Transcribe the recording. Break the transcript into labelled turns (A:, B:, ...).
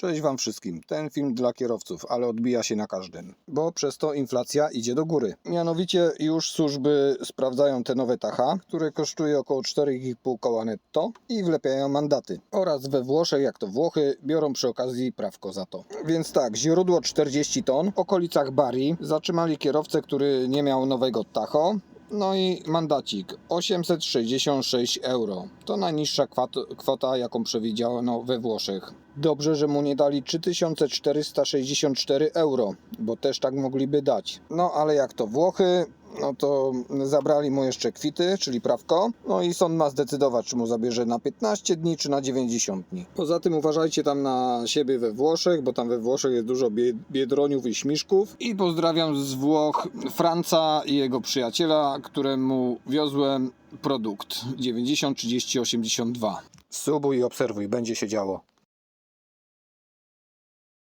A: Cześć Wam wszystkim. Ten film dla kierowców, ale odbija się na każdym, bo przez to inflacja idzie do góry. Mianowicie już służby sprawdzają te nowe tacha, które kosztuje około 4,5 koła netto i wlepiają mandaty. Oraz we Włoszech, jak to Włochy, biorą przy okazji prawko za to. Więc tak, źródło 40 ton, w okolicach Bari zatrzymali kierowcę, który nie miał nowego tacho, no i mandacik 866 euro. To najniższa kwota, jaką przewidziano we Włoszech. Dobrze, że mu nie dali 3464 euro, bo też tak mogliby dać. No ale jak to Włochy, no to zabrali mu jeszcze kwity, czyli prawko. No i sąd ma zdecydować, czy mu zabierze na 15 dni, czy na 90 dni. Poza tym uważajcie tam na siebie we Włoszech, bo tam we Włoszech jest dużo bie- biedroniów i śmiszków. I pozdrawiam z Włoch Franca i jego przyjaciela, któremu wiozłem produkt 90 30 82. Subuj i obserwuj, będzie się działo.